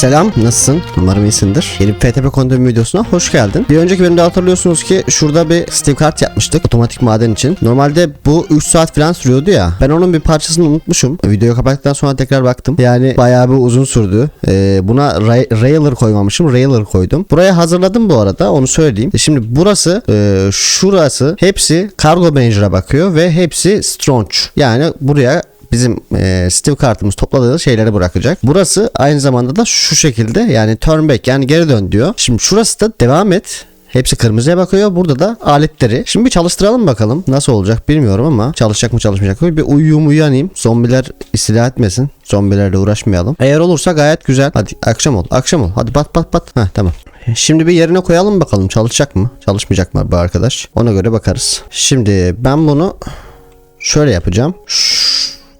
Selam, nasılsın? Umarım iyisindir. Yeni FTP Kondom videosuna hoş geldin. Bir önceki bölümde hatırlıyorsunuz ki şurada bir Steve kart yapmıştık otomatik maden için. Normalde bu 3 saat falan sürüyordu ya. Ben onun bir parçasını unutmuşum. Videoyu kapattıktan sonra tekrar baktım. Yani bayağı bir uzun sürdü. Ee, buna ra- railer koymamışım. Railer koydum. Buraya hazırladım bu arada onu söyleyeyim. E Şimdi burası, e, şurası hepsi Cargo Manager'a bakıyor ve hepsi Strong. Yani buraya bizim e, Steve kartımız topladığı şeyleri bırakacak. Burası aynı zamanda da şu şekilde yani turn back yani geri dön diyor. Şimdi şurası da devam et. Hepsi kırmızıya bakıyor. Burada da aletleri. Şimdi bir çalıştıralım bakalım. Nasıl olacak bilmiyorum ama çalışacak mı çalışmayacak mı? Bir uyuyum uyanayım. Zombiler istila etmesin. Zombilerle uğraşmayalım. Eğer olursa gayet güzel. Hadi akşam ol. Akşam ol. Hadi bat bat bat. Heh tamam. Şimdi bir yerine koyalım bakalım. Çalışacak mı? Çalışmayacak mı bu arkadaş? Ona göre bakarız. Şimdi ben bunu şöyle yapacağım. Şu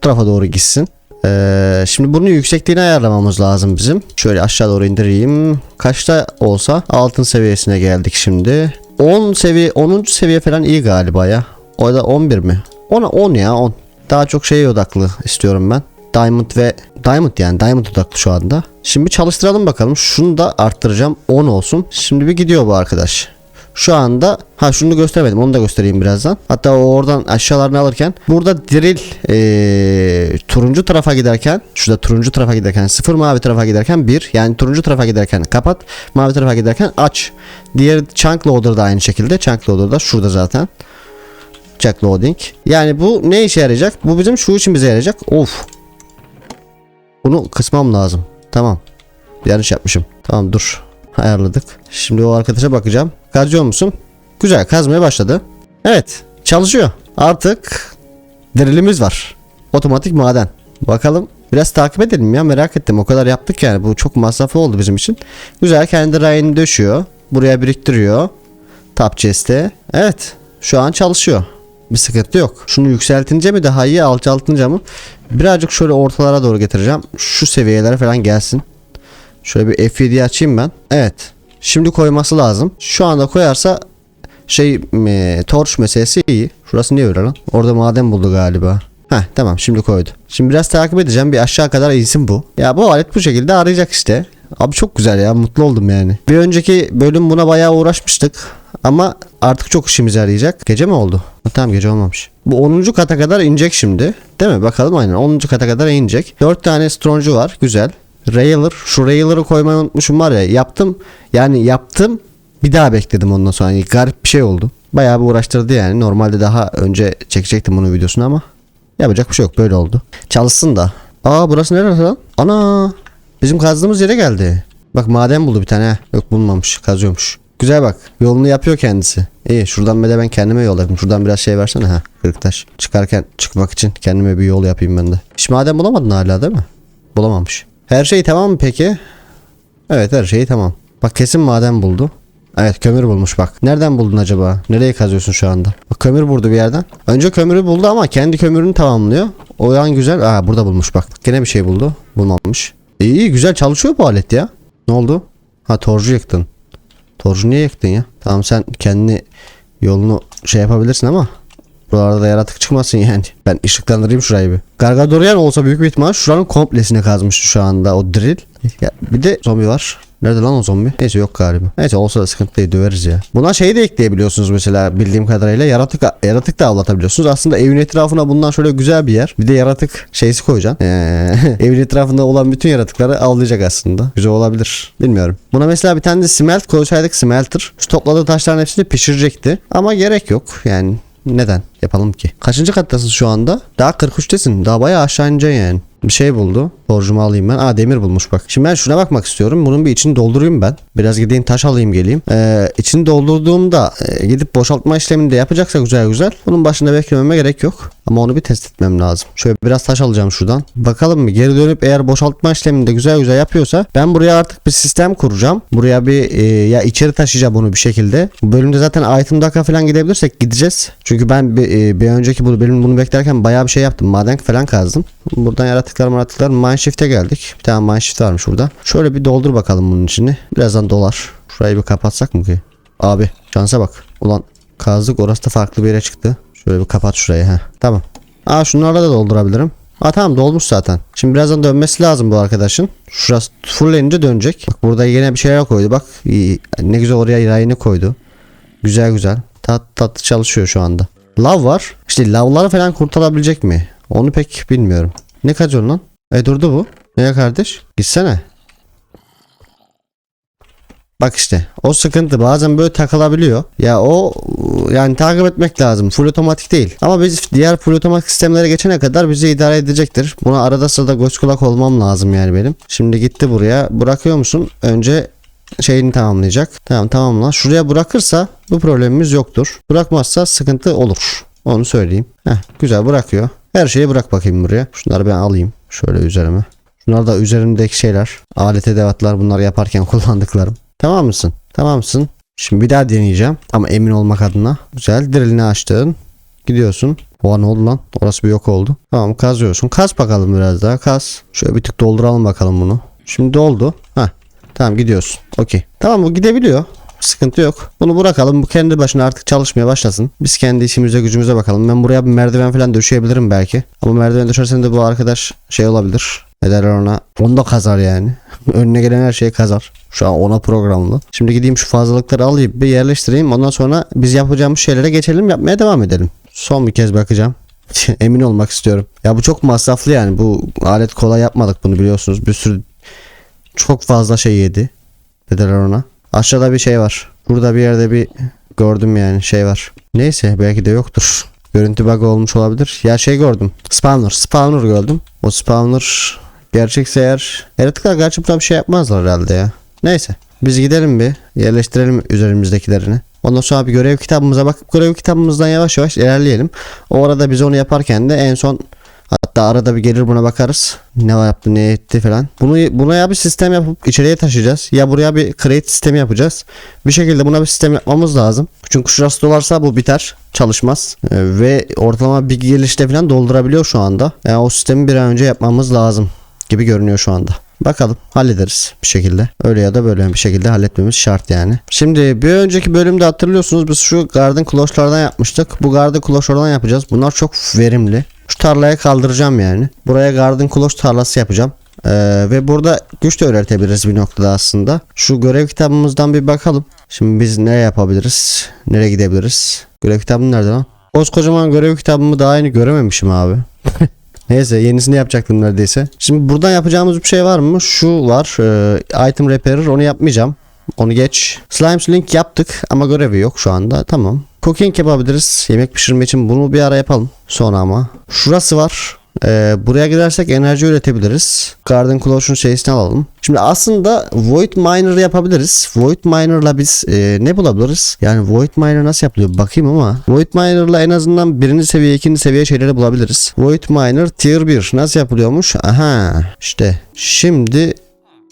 tarafa doğru gitsin. Ee, şimdi bunun yüksekliğini ayarlamamız lazım bizim. Şöyle aşağı doğru indireyim. Kaçta olsa altın seviyesine geldik şimdi. 10 seviye 10. seviye falan iyi galiba ya. O da 11 mi? Ona 10 ya 10. Daha çok şeye odaklı istiyorum ben. Diamond ve Diamond yani Diamond odaklı şu anda. Şimdi çalıştıralım bakalım. Şunu da arttıracağım 10 olsun. Şimdi bir gidiyor bu arkadaş. Şu anda ha şunu göstermedim onu da göstereyim birazdan. Hatta o oradan aşağılarını alırken burada drill eee, turuncu tarafa giderken şurada turuncu tarafa giderken sıfır mavi tarafa giderken bir yani turuncu tarafa giderken kapat mavi tarafa giderken aç. Diğer chunk loader da aynı şekilde chunk loader da şurada zaten. Chunk loading. Yani bu ne işe yarayacak? Bu bizim şu için bize yarayacak. Of. Bunu kısmam lazım. Tamam. Yanlış yapmışım. Tamam dur. Ayarladık. Şimdi o arkadaşa bakacağım. Kazıyor musun? Güzel kazmaya başladı. Evet çalışıyor. Artık drillimiz var. Otomatik maden. Bakalım biraz takip edelim ya merak ettim. O kadar yaptık yani bu çok masraflı oldu bizim için. Güzel kendi rayını döşüyor. Buraya biriktiriyor. Top chest'e. Evet şu an çalışıyor. Bir sıkıntı yok. Şunu yükseltince mi daha iyi alçaltınca mı? Birazcık şöyle ortalara doğru getireceğim. Şu seviyelere falan gelsin. Şöyle bir F7'yi açayım ben. Evet. Şimdi koyması lazım. Şu anda koyarsa şey e, torch meselesi iyi. Şurası niye öyle lan? Orada maden buldu galiba. Heh tamam şimdi koydu. Şimdi biraz takip edeceğim. Bir aşağı kadar insin bu. Ya bu alet bu şekilde arayacak işte. Abi çok güzel ya mutlu oldum yani. Bir önceki bölüm buna bayağı uğraşmıştık. Ama artık çok işimize yarayacak. Gece mi oldu? Tamam gece olmamış. Bu 10. kata kadar inecek şimdi. Değil mi? Bakalım aynen 10. kata kadar inecek. 4 tane stroncu var. Güzel. Railer. Şu railer'ı koymayı unutmuşum var ya. Yaptım. Yani yaptım. Bir daha bekledim ondan sonra. Yani garip bir şey oldu. Bayağı bir uğraştırdı yani. Normalde daha önce çekecektim bunun videosunu ama. Yapacak bir şey yok. Böyle oldu. Çalışsın da. Aa burası neresi lan? Ana. Bizim kazdığımız yere geldi. Bak maden buldu bir tane. Yok bulmamış. Kazıyormuş. Güzel bak. Yolunu yapıyor kendisi. İyi. Şuradan bir de ben kendime yol yapayım. Şuradan biraz şey versene ha. Kırık taş. Çıkarken çıkmak için kendime bir yol yapayım ben de. Hiç maden bulamadın hala değil mi? Bulamamış. Her şey tamam mı peki? Evet her şey tamam. Bak kesin maden buldu. Evet kömür bulmuş bak. Nereden buldun acaba? Nereye kazıyorsun şu anda? Bak kömür buldu bir yerden. Önce kömürü buldu ama kendi kömürünü tamamlıyor. O yan güzel. Aa burada bulmuş bak. Gene bir şey buldu. Bulmamış. İyi güzel çalışıyor bu alet ya. Ne oldu? Ha torcu yıktın. Torcu niye yıktın ya? Tamam sen kendi yolunu şey yapabilirsin ama Buralarda da yaratık çıkmasın yani. Ben ışıklandırayım şurayı bir. Gargadorian olsa büyük bir ihtimal şuranın komplesini kazmıştı şu anda o drill. Ya bir de zombi var. Nerede lan o zombi? Neyse yok galiba. Neyse olsa da sıkıntı değil döveriz ya. Buna şeyi de ekleyebiliyorsunuz mesela bildiğim kadarıyla. Yaratık yaratık da avlatabiliyorsunuz. Aslında evin etrafına bundan şöyle güzel bir yer. Bir de yaratık şeysi koyacaksın. Ee, evin etrafında olan bütün yaratıkları avlayacak aslında. Güzel olabilir. Bilmiyorum. Buna mesela bir tane de smelt koysaydık smelter. Şu topladığı taşların hepsini pişirecekti. Ama gerek yok. Yani neden yapalım ki? Kaçıncı kattasın şu anda? Daha 43'tesin. Daha bayağı aşağı ineceksin yani. Bir şey buldu. Borcumu alayım ben. Aa demir bulmuş bak. Şimdi ben şuna bakmak istiyorum. Bunun bir içini doldurayım ben. Biraz gideyim taş alayım geleyim. Ee, içini doldurduğumda e, gidip boşaltma işlemini de yapacaksa güzel güzel. Bunun başında beklememe gerek yok. Ama onu bir test etmem lazım. Şöyle biraz taş alacağım şuradan. Bakalım mı geri dönüp eğer boşaltma işlemini de güzel güzel yapıyorsa ben buraya artık bir sistem kuracağım. Buraya bir e, ya içeri taşıyacağım bunu bir şekilde. Bu bölümde zaten item daka falan gidebilirsek gideceğiz. Çünkü ben bir, e, bir önceki bu bölüm bunu beklerken bayağı bir şey yaptım. Maden falan kazdım. Buradan yaratıklar yaratıklar mineshift'e geldik. Bir tane mineshift varmış burada. Şöyle bir doldur bakalım bunun içini. Birazdan dolar. Şurayı bir kapatsak mı ki? Abi şansa bak. Ulan kazdık orası da farklı bir yere çıktı. Şöyle bir kapat şurayı ha. Tamam. Aa şunlarla da doldurabilirim. Ha tamam dolmuş zaten. Şimdi birazdan dönmesi lazım bu arkadaşın. Şurası fullenince dönecek. Bak burada yine bir şeyler koydu. Bak ne güzel oraya rayını koydu. Güzel güzel. Tat tatlı çalışıyor şu anda. Lav var. İşte lavları falan kurtarabilecek mi? Onu pek bilmiyorum. Ne kaçıyor lan? E durdu bu. Ne kardeş? Gitsene. Bak işte o sıkıntı bazen böyle takılabiliyor. Ya o yani takip etmek lazım. Full otomatik değil. Ama biz diğer full otomatik sistemlere geçene kadar bizi idare edecektir. Buna arada sırada göz kulak olmam lazım yani benim. Şimdi gitti buraya. Bırakıyor musun? Önce şeyini tamamlayacak. Tamam tamamla. Şuraya bırakırsa bu problemimiz yoktur. Bırakmazsa sıkıntı olur. Onu söyleyeyim. Heh, güzel bırakıyor. Her şeyi bırak bakayım buraya. Şunları ben alayım. Şöyle üzerime. Şunlar da üzerimdeki şeyler. Alet edevatlar bunları yaparken kullandıklarım. Tamam mısın? Tamam mısın? Şimdi bir daha deneyeceğim. Ama emin olmak adına. Güzel. Drillini açtın. Gidiyorsun. Oha ne oldu lan? Orası bir yok oldu. Tamam kazıyorsun. Kaz bakalım biraz daha. Kaz. Şöyle bir tık dolduralım bakalım bunu. Şimdi doldu. Heh. Tamam gidiyorsun. Okey. Tamam bu gidebiliyor. Sıkıntı yok. Bunu bırakalım. Bu kendi başına artık çalışmaya başlasın. Biz kendi işimize gücümüze bakalım. Ben buraya bir merdiven falan döşeyebilirim belki. Ama merdiven döşersen de bu arkadaş şey olabilir. Ne derler ona? Onu da kazar yani. Önüne gelen her şeyi kazar. Şu an ona programlı. Şimdi gideyim şu fazlalıkları alayım bir yerleştireyim. Ondan sonra biz yapacağımız şeylere geçelim yapmaya devam edelim. Son bir kez bakacağım. Emin olmak istiyorum. Ya bu çok masraflı yani. Bu alet kolay yapmadık bunu biliyorsunuz. Bir sürü çok fazla şey yedi. Ne derler ona? Aşağıda bir şey var. Burada bir yerde bir gördüm yani şey var. Neyse belki de yoktur. Görüntü bug olmuş olabilir. Ya şey gördüm. Spawner. Spawner gördüm. O spawner gerçekse eğer yaratıklar gerçi burada bir şey yapmazlar herhalde ya. Neyse. Biz gidelim bir. Yerleştirelim üzerimizdekilerini. Ondan sonra bir görev kitabımıza bakıp görev kitabımızdan yavaş yavaş ilerleyelim. O arada biz onu yaparken de en son Hatta arada bir gelir buna bakarız. Ne yaptı ne etti falan. Bunu buna ya bir sistem yapıp içeriye taşıyacağız. Ya buraya bir create sistemi yapacağız. Bir şekilde buna bir sistem yapmamız lazım. Çünkü şurası dolarsa bu biter. Çalışmaz. Ee, ve ortalama bir gelişte falan doldurabiliyor şu anda. Yani o sistemi bir an önce yapmamız lazım gibi görünüyor şu anda. Bakalım hallederiz bir şekilde. Öyle ya da böyle bir şekilde halletmemiz şart yani. Şimdi bir önceki bölümde hatırlıyorsunuz biz şu garden kloşlardan yapmıştık. Bu garden kloşlardan yapacağız. Bunlar çok verimli. Şu tarlaya kaldıracağım yani. Buraya garden kloş tarlası yapacağım. Ee, ve burada güç de öğretebiliriz bir noktada aslında. Şu görev kitabımızdan bir bakalım. Şimdi biz ne yapabiliriz? Nereye gidebiliriz? Görev kitabım nerede lan? Koskocaman görev kitabımı daha yeni görememişim abi. Neyse yenisini yapacaktım neredeyse. Şimdi buradan yapacağımız bir şey var mı? Şu var. E, item repairer onu yapmayacağım. Onu geç. Slime link yaptık ama görevi yok şu anda. Tamam. Cooking yapabiliriz. Yemek pişirme için bunu bir ara yapalım. Sonra ama. Şurası var. Ee, buraya gidersek enerji üretebiliriz. Garden Close'un şeysini alalım. Şimdi aslında Void Miner yapabiliriz. Void Miner'la biz e, ne bulabiliriz? Yani Void Miner nasıl yapılıyor? Bakayım ama. Void Miner'la en azından birinci seviye, ikinci seviye şeyleri bulabiliriz. Void Miner Tier 1 nasıl yapılıyormuş? Aha işte. Şimdi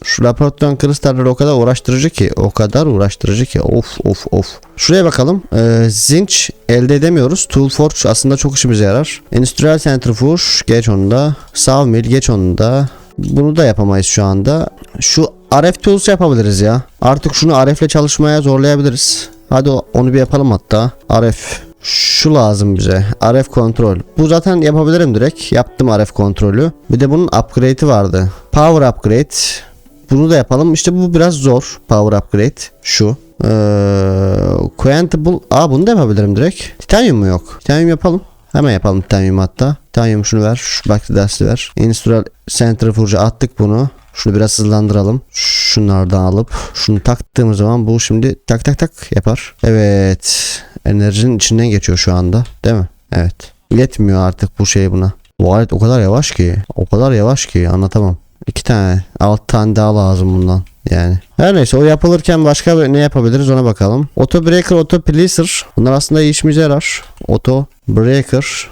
şu laboratuvar kristalleri o kadar uğraştırıcı ki o kadar uğraştırıcı ki of of of. Şuraya bakalım. Ee, zinc elde edemiyoruz. Tool Forge aslında çok işimize yarar. Industrial Centrifuge geç onu da. Sawmill geç onu da. Bunu da yapamayız şu anda. Şu RF Tools yapabiliriz ya. Artık şunu RF ile çalışmaya zorlayabiliriz. Hadi onu bir yapalım hatta. RF şu lazım bize. RF kontrol. Bu zaten yapabilirim direkt. Yaptım RF kontrolü. Bir de bunun upgrade'i vardı. Power upgrade. Bunu da yapalım. İşte bu biraz zor. Power upgrade. Şu. Ee, Quantable. Aa bunu da yapabilirim direkt. Titanium mu yok? Titanium yapalım. Hemen yapalım titanium hatta. Titanium şunu ver. Şu bak dersi ver. Industrial Centrifuge'a attık bunu. Şunu biraz hızlandıralım. Şunlardan alıp şunu taktığımız zaman bu şimdi tak tak tak yapar. Evet. Enerjinin içinden geçiyor şu anda. Değil mi? Evet. İletmiyor artık bu şey buna. Bu alet o kadar yavaş ki. O kadar yavaş ki anlatamam. İki tane. Alt tane daha lazım bundan. Yani. Her neyse o yapılırken başka ne yapabiliriz ona bakalım. Auto Breaker, Auto Placer. Bunlar aslında işimize yarar. Auto Breaker.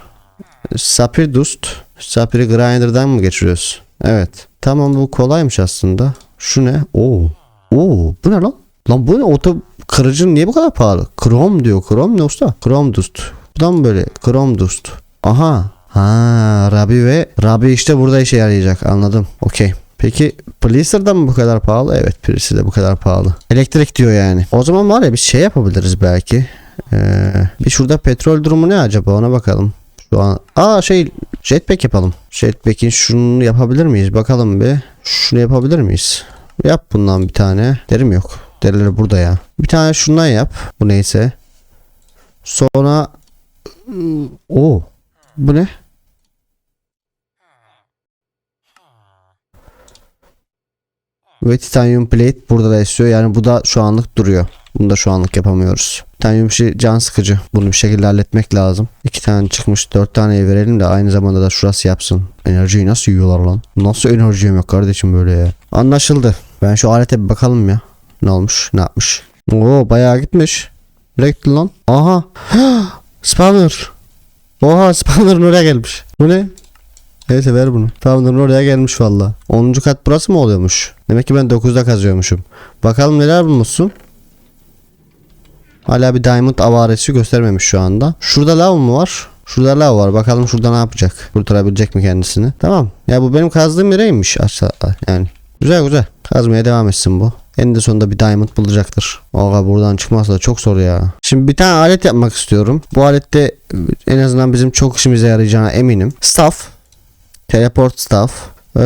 Sapir Dust. Sapir'i Grinder'dan mı geçiriyoruz? Evet. Tamam bu kolaymış aslında. Şu ne? Oo. Oo. Bu ne lan? Lan bu ne? Auto kırıcı niye bu kadar pahalı? Chrome diyor. Chrome ne usta? Chrome Dust. Buradan mı böyle? Chrome Dust. Aha. Ha, Rabi ve Rabi işte burada işe yarayacak. Anladım. Okey. Peki Placer'da mı bu kadar pahalı? Evet Placer de bu kadar pahalı. Elektrik diyor yani. O zaman var ya bir şey yapabiliriz belki. Ee, bir şurada petrol durumu ne acaba ona bakalım. Şu an aa şey jetpack yapalım. Jetpack'in şunu yapabilir miyiz? Bakalım bir. Şunu yapabilir miyiz? Yap bundan bir tane. Derim yok. Derileri burada ya. Bir tane şundan yap. Bu neyse. Sonra o bu ne? Ve titanium plate burada da esiyor. Yani bu da şu anlık duruyor. Bunu da şu anlık yapamıyoruz. Titanium işi can sıkıcı. Bunu bir şekilde halletmek lazım. İki tane çıkmış. Dört taneyi verelim de aynı zamanda da şurası yapsın. Enerjiyi nasıl yiyorlar lan? Nasıl enerji yok kardeşim böyle ya? Anlaşıldı. Ben şu alete bir bakalım ya. Ne olmuş? Ne yapmış? Oo bayağı gitmiş. Nereye lan? Aha. Spawner. Oha Spawner'ın oraya gelmiş. Bu ne? Neyse ver bunu. Spawner'ın oraya gelmiş valla. 10. kat burası mı oluyormuş? Demek ki ben 9'da kazıyormuşum. Bakalım neler bulmuşsun? Hala bir diamond avaresi göstermemiş şu anda. Şurada lav mı var? Şurada lav var. Bakalım şurada ne yapacak? Kurtarabilecek mi kendisini? Tamam. Ya bu benim kazdığım yereymiş aşağı yani. Güzel güzel. Kazmaya devam etsin bu. En de sonunda bir diamond bulacaktır. Aga buradan çıkmazsa da çok zor ya. Şimdi bir tane alet yapmak istiyorum. Bu alette en azından bizim çok işimize yarayacağına eminim. Staff. Teleport staff. Ee,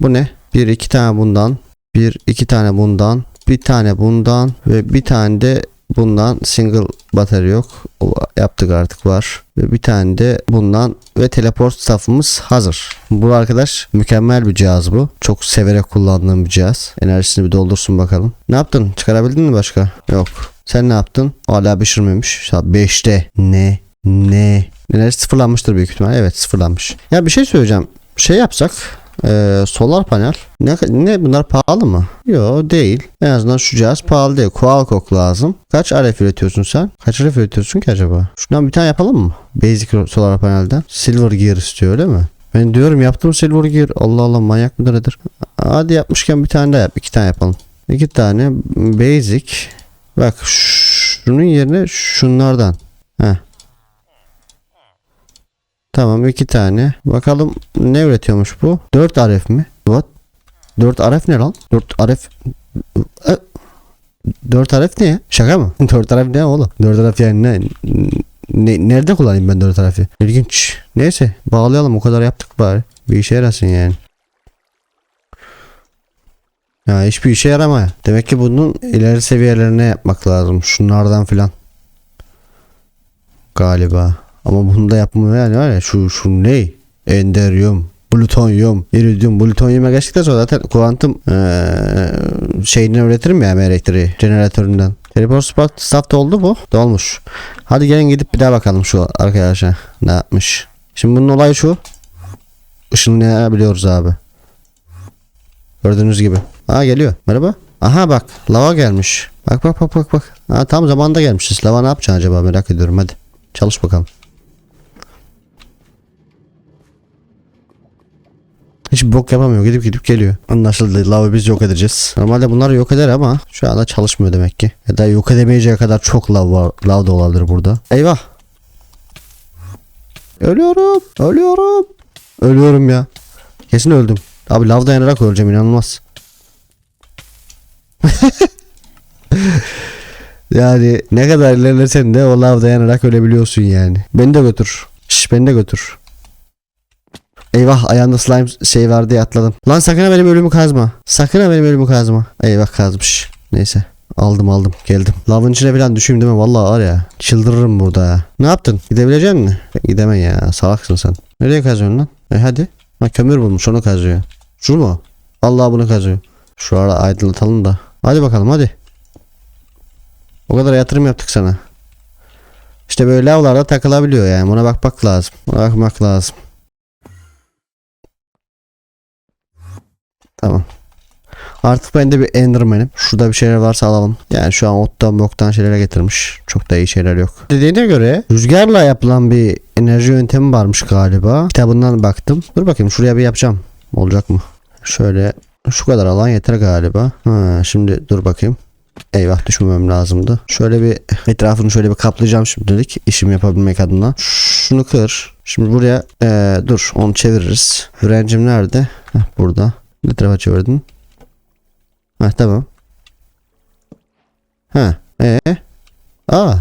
bu ne? Bir iki tane bundan. Bir iki tane bundan. Bir tane bundan. Ve bir tane de bundan single batarya yok. O yaptık artık var. Ve bir tane de bundan ve teleport staff'ımız hazır. Bu arkadaş mükemmel bir cihaz bu. Çok severek kullandığım bir cihaz. Enerjisini bir doldursun bakalım. Ne yaptın? Çıkarabildin mi başka? Yok. Sen ne yaptın? Hala pişirmemiş. 5'te. Ne? Ne? Enerji sıfırlanmıştır büyük ihtimal. Evet sıfırlanmış. Ya bir şey söyleyeceğim. Şey yapsak ee, solar panel. Ne, ne bunlar pahalı mı? Yok değil. En azından şu cihaz pahalı değil. Qualcomm lazım. Kaç RF üretiyorsun sen? Kaç RF üretiyorsun ki acaba? Şundan bir tane yapalım mı? Basic solar panelden. Silver gear istiyor öyle mi? Ben diyorum yaptım silver gear. Allah Allah manyak mıdır nedir? Hadi yapmışken bir tane daha yap. iki tane yapalım. İki tane basic. Bak şunun yerine şunlardan. Heh. Tamam iki tane. Bakalım ne üretiyormuş bu? 4 RF mi? What? 4 RF ne lan? 4 RF 4 RF ne ya? Şaka mı? 4 RF ne oğlum? 4 RF yani ne? ne? Nerede kullanayım ben 4 RF'i? İlginç. Neyse bağlayalım o kadar yaptık bari. Bir işe yarasın yani. Ya hiçbir işe yaramıyor. Demek ki bunun ileri seviyelerine yapmak lazım. Şunlardan filan. Galiba. Ama bunu da yapmıyor yani var ya şu şu ne? Enderyum, plutonyum, iridium, plutonyuma geçtikten sonra zaten kuantum ee, şeyini üretirim ya elektriği jeneratöründen. Teleport spot da oldu bu. Dolmuş. Hadi gelin gidip bir daha bakalım şu arkadaşa ne yapmış. Şimdi bunun olayı şu. Işınlayabiliyoruz abi. Gördüğünüz gibi. Aa geliyor. Merhaba. Aha bak lava gelmiş. Bak bak bak bak bak. Ha, tam zamanda gelmişiz. Lava ne yapacaksın acaba merak ediyorum hadi. Çalış bakalım. Hiç bok yapamıyor. Gidip gidip geliyor. Anlaşıldı. Lavı biz yok edeceğiz. Normalde bunlar yok eder ama şu anda çalışmıyor demek ki. Ya da yok edemeyeceği kadar çok lav var. Lav da olabilir burada. Eyvah. Ölüyorum. Ölüyorum. Ölüyorum ya. Kesin öldüm. Abi lav dayanarak öleceğim inanılmaz. yani ne kadar ilerlesen de o lav dayanarak ölebiliyorsun yani. Beni de götür. Şş beni de götür. Eyvah ayağında slime şey vardı diye atladım. Lan sakın ha benim ölümü kazma. Sakın ha benim ölümü kazma. Eyvah kazmış. Neyse. Aldım aldım geldim. Lavın içine falan düşeyim değil mi? Vallahi var ya. Çıldırırım burada ya. Ne yaptın? Gidebilecek misin? Gidemem ya. Salaksın sen. Nereye kazıyorsun lan? E hadi. Ha kömür bulmuş onu kazıyor. Şu mu? Allah bunu kazıyor. Şu ara aydınlatalım da. Hadi bakalım hadi. O kadar yatırım yaptık sana. İşte böyle lavlarda takılabiliyor yani. Buna bakmak lazım. Bakmak lazım. Tamam. Artık ben de bir Enderman'im. Şurada bir şeyler varsa alalım. Yani şu an ottan boktan şeylere getirmiş. Çok da iyi şeyler yok. Dediğine göre rüzgarla yapılan bir enerji yöntemi varmış galiba. Kitabından baktım. Dur bakayım şuraya bir yapacağım. Olacak mı? Şöyle şu kadar alan yeter galiba. Ha, şimdi dur bakayım. Eyvah düşmemem lazımdı. Şöyle bir etrafını şöyle bir kaplayacağım şimdilik işim yapabilmek adına. Şunu kır. Şimdi buraya ee, dur onu çeviririz. Frencim nerede? Heh, burada. Ne tarafa çevirdin? Ha tamam. Ha. Ee. Aa.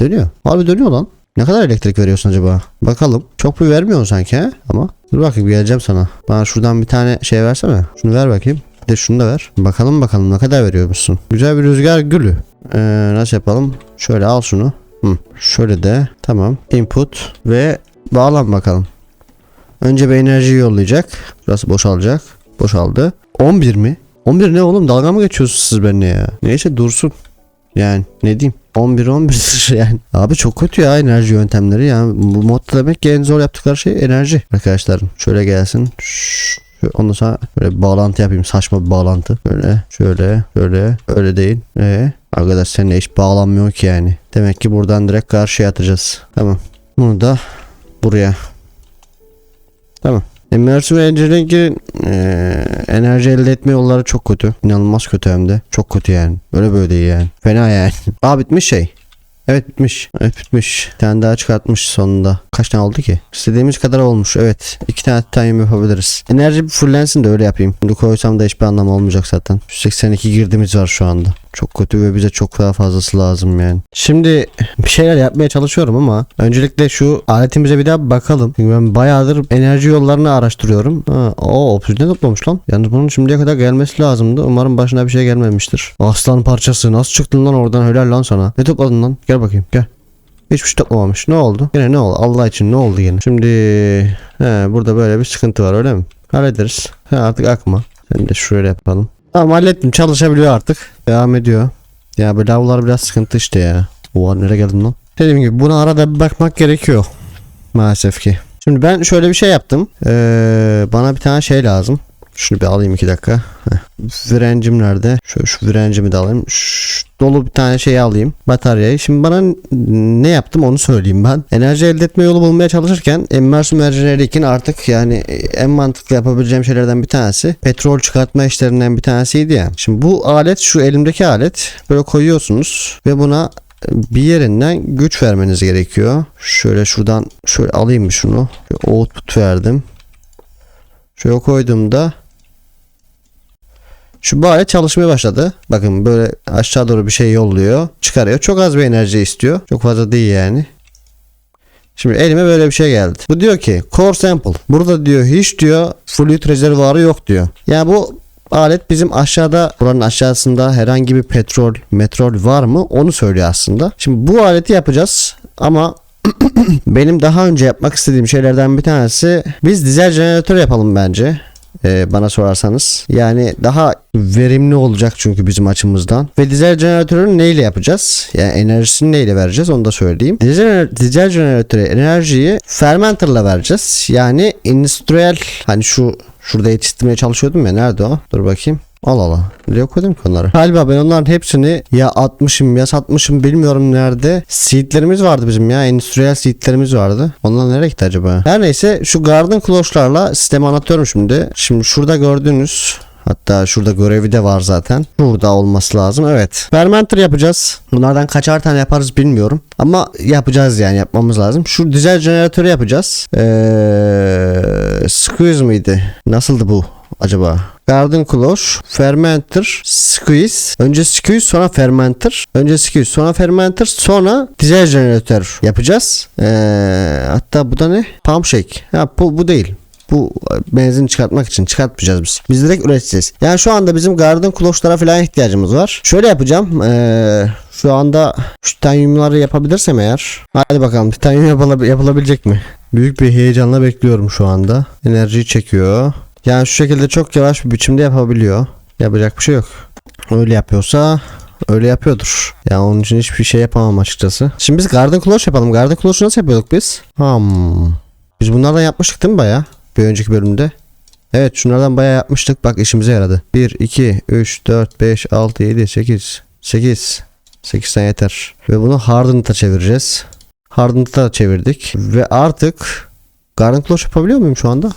Dönüyor. Harbi dönüyor lan. Ne kadar elektrik veriyorsun acaba? Bakalım. Çok bir vermiyorsun sanki he? Ama dur bakayım geleceğim sana. Bana şuradan bir tane şey versene. Şunu ver bakayım. Bir de şunu da ver. Bakalım bakalım ne kadar veriyormuşsun. Güzel bir rüzgar gülü. Ee, nasıl yapalım? Şöyle al şunu. Hı. Şöyle de tamam. Input ve bağlan bakalım. Önce bir enerji yollayacak. Burası boşalacak. Boşaldı. 11 mi? 11 ne oğlum? Dalga mı geçiyorsunuz siz benimle ya? Neyse dursun. Yani ne diyeyim? 11 11 yani. Abi çok kötü ya enerji yöntemleri ya. Bu modda demek ki en zor yaptıkları şey enerji arkadaşlarım. Şöyle gelsin. Şşş. Ondan sonra böyle bağlantı yapayım. Saçma bir bağlantı. Böyle şöyle şöyle öyle değil. Ee, arkadaş seninle hiç bağlanmıyor ki yani. Demek ki buradan direkt karşıya atacağız. Tamam. Bunu da buraya. Tamam. Immersive Engineering'in eee, enerji elde etme yolları çok kötü. İnanılmaz kötü hem de. Çok kötü yani. Öyle böyle değil yani. Fena yani. Aa bitmiş şey. Evet bitmiş. Evet bitmiş. Bir tane daha çıkartmış sonunda. Kaç tane oldu ki? İstediğimiz kadar olmuş. Evet. iki tane time yapabiliriz. Enerji fullensin de öyle yapayım. Bunu koysam da hiçbir anlamı olmayacak zaten. 182 girdimiz var şu anda. Çok kötü ve bize çok daha fazlası lazım yani. Şimdi bir şeyler yapmaya çalışıyorum ama öncelikle şu aletimize bir daha bakalım. Çünkü ben bayağıdır enerji yollarını araştırıyorum. Ha, o obsidyen toplamış lan. Yalnız bunun şimdiye kadar gelmesi lazımdı. Umarım başına bir şey gelmemiştir. Aslan parçası nasıl çıktın lan oradan helal lan sana. Ne topladın lan? Gel bakayım gel. Hiçbir şey toplamamış. Ne oldu? Yine ne oldu? Allah için ne oldu yine? Şimdi he, burada böyle bir sıkıntı var öyle mi? Hallederiz. He, artık akma. Sen de şöyle yapalım. Tamam hallettim. Çalışabiliyor artık. Devam ediyor. Ya bu lavlar biraz sıkıntı işte ya. Oha nereye geldim lan? Dediğim gibi buna arada bir bakmak gerekiyor. Maalesef ki. Şimdi ben şöyle bir şey yaptım. Ee, bana bir tane şey lazım. Şunu bir alayım iki dakika. Heh. Frencim nerede? Şöyle şu frencimi de alayım. Şu dolu bir tane şey alayım. Bataryayı. Şimdi bana ne yaptım onu söyleyeyim ben. Enerji elde etme yolu bulmaya çalışırken Immersive Engineering'in artık yani en mantıklı yapabileceğim şeylerden bir tanesi petrol çıkartma işlerinden bir tanesiydi ya. Şimdi bu alet şu elimdeki alet böyle koyuyorsunuz ve buna bir yerinden güç vermeniz gerekiyor. Şöyle şuradan şöyle alayım şunu? Output verdim. Şöyle koyduğumda şu bu alet çalışmaya başladı. Bakın böyle aşağı doğru bir şey yolluyor. Çıkarıyor. Çok az bir enerji istiyor. Çok fazla değil yani. Şimdi elime böyle bir şey geldi. Bu diyor ki core sample. Burada diyor hiç diyor fluid rezervuarı yok diyor. Yani bu alet bizim aşağıda buranın aşağısında herhangi bir petrol, metrol var mı onu söylüyor aslında. Şimdi bu aleti yapacağız ama benim daha önce yapmak istediğim şeylerden bir tanesi biz dizel jeneratör yapalım bence. Ee, bana sorarsanız. Yani daha verimli olacak çünkü bizim açımızdan. Ve dizel jeneratörü neyle yapacağız? Yani enerjisini neyle vereceğiz onu da söyleyeyim. Dizel, dizel jeneratöre enerjiyi fermenterla vereceğiz. Yani endüstriyel hani şu şurada yetiştirmeye çalışıyordum ya nerede o? Dur bakayım. Al al al. Nereye koydum ki onları? Galiba ben onların hepsini ya atmışım ya satmışım bilmiyorum nerede. Seedlerimiz vardı bizim ya. Endüstriyel seedlerimiz vardı. Onlar nereye gitti acaba? Her neyse şu garden cloche'larla sistemi anlatıyorum şimdi. Şimdi şurada gördüğünüz Hatta şurada görevi de var zaten. Burada olması lazım. Evet. Fermenter yapacağız. Bunlardan kaçar tane yaparız bilmiyorum. Ama yapacağız yani yapmamız lazım. Şu dizel jeneratörü yapacağız. Eee squeeze miydi? Nasıldı bu acaba? Garden cloche, fermenter, squeeze. Önce squeeze sonra fermenter. Önce squeeze sonra fermenter sonra dizel jeneratör yapacağız. Eee hatta bu da ne? Pump shake. Ha bu, bu değil. Bu benzin çıkartmak için çıkartmayacağız biz. Biz direkt üreteceğiz. Yani şu anda bizim garden kloşlara falan ihtiyacımız var. Şöyle yapacağım. Ee, şu anda şu titanyumları yapabilirsem eğer. Hadi bakalım titanyum yapıla- yapılabilecek mi? Büyük bir heyecanla bekliyorum şu anda. Enerjiyi çekiyor. Yani şu şekilde çok yavaş bir biçimde yapabiliyor. Yapacak bir şey yok. Öyle yapıyorsa öyle yapıyordur. Yani onun için hiçbir şey yapamam açıkçası. Şimdi biz garden kloş yapalım. Garden kloşu nasıl yapıyorduk biz? Hmm. Biz bunlardan yapmıştık değil mi baya? Bir önceki bölümde. Evet şunlardan bayağı yapmıştık. Bak işimize yaradı. 1, 2, 3, 4, 5, 6, 7, 8. 8. 8 tane yeter. Ve bunu Hardened'a çevireceğiz. Hardened'a çevirdik. Ve artık Garden Cloche yapabiliyor muyum şu anda?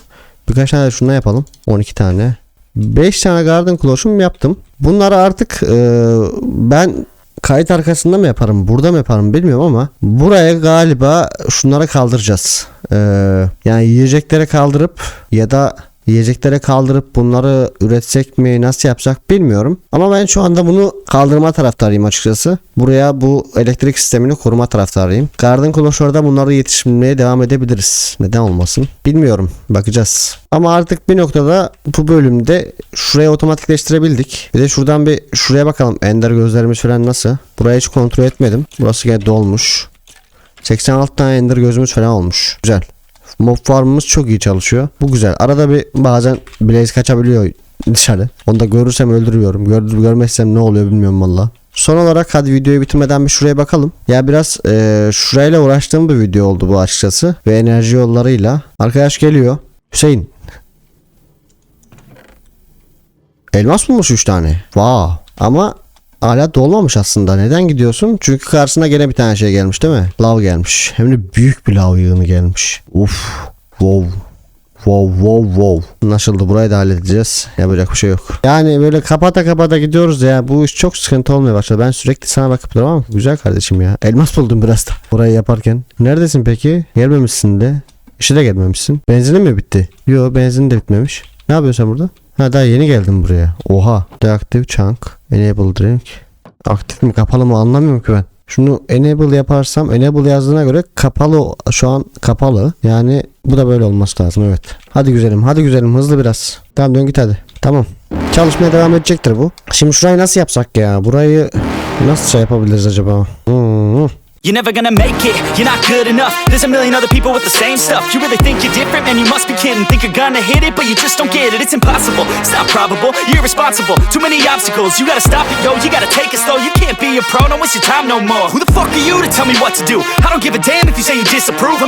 Birkaç tane de şundan yapalım. 12 tane. 5 tane Garden Cloche'um yaptım. Bunları artık e, ben kayıt arkasında mı yaparım burada mı yaparım bilmiyorum ama buraya galiba şunlara kaldıracağız. Ee, yani yiyeceklere kaldırıp ya da yiyeceklere kaldırıp bunları üretsek mi nasıl yapsak bilmiyorum. Ama ben şu anda bunu kaldırma taraftarıyım açıkçası. Buraya bu elektrik sistemini kurma taraftarıyım. Garden Closure'da bunları yetiştirmeye devam edebiliriz. Neden olmasın? Bilmiyorum. Bakacağız. Ama artık bir noktada bu bölümde şurayı otomatikleştirebildik. Bir de şuradan bir şuraya bakalım. Ender gözlerimiz falan nasıl? Burayı hiç kontrol etmedim. Burası gene dolmuş. 86 tane ender gözümüz falan olmuş. Güzel. Mob farmımız çok iyi çalışıyor. Bu güzel. Arada bir bazen blaze kaçabiliyor dışarı. Onu da görürsem öldürüyorum. Gör, görmezsem ne oluyor bilmiyorum valla. Son olarak hadi videoyu bitirmeden bir şuraya bakalım. Ya biraz eee, şurayla uğraştığım bir video oldu bu açıkçası. Ve enerji yollarıyla. Arkadaş geliyor. Hüseyin. Elmas bulmuş 3 tane. Wow. Ama hala dolmamış aslında. Neden gidiyorsun? Çünkü karşısına gene bir tane şey gelmiş değil mi? Lav gelmiş. Hem de büyük bir lav yığını gelmiş. Uf. Wow. Wow wow wow. Anlaşıldı burayı da halledeceğiz. Yapacak bir şey yok. Yani böyle kapata kapata gidiyoruz ya. Bu iş çok sıkıntı olmaya başladı. Ben sürekli sana bakıp duramam. ama güzel kardeşim ya. Elmas buldum biraz da. Burayı yaparken. Neredesin peki? Gelmemişsin de. İşe de gelmemişsin. Benzinin mi bitti? Yo benzin de bitmemiş. Ne yapıyorsun sen burada? Ha daha yeni geldim buraya. Oha. Deactive chunk. Enable drink. Aktif mi kapalı mı anlamıyorum ki ben. Şunu enable yaparsam enable yazdığına göre kapalı şu an kapalı. Yani bu da böyle olması lazım evet. Hadi güzelim hadi güzelim hızlı biraz. Tamam dön git hadi. Tamam. Çalışmaya devam edecektir bu. Şimdi şurayı nasıl yapsak ya? Burayı nasıl şey yapabiliriz acaba? Hmm. You're never gonna make it, you're not good enough. There's a million other people with the same stuff. You really think you're different, man, you must be kidding. Think you're gonna hit it, but you just don't get it. It's impossible, it's not probable, you're irresponsible. Too many obstacles, you gotta stop it, yo. You gotta take it slow, you can't be a pro, don't waste your time no more. Who the fuck are you to tell me what to do? I don't give a damn if you say you disapprove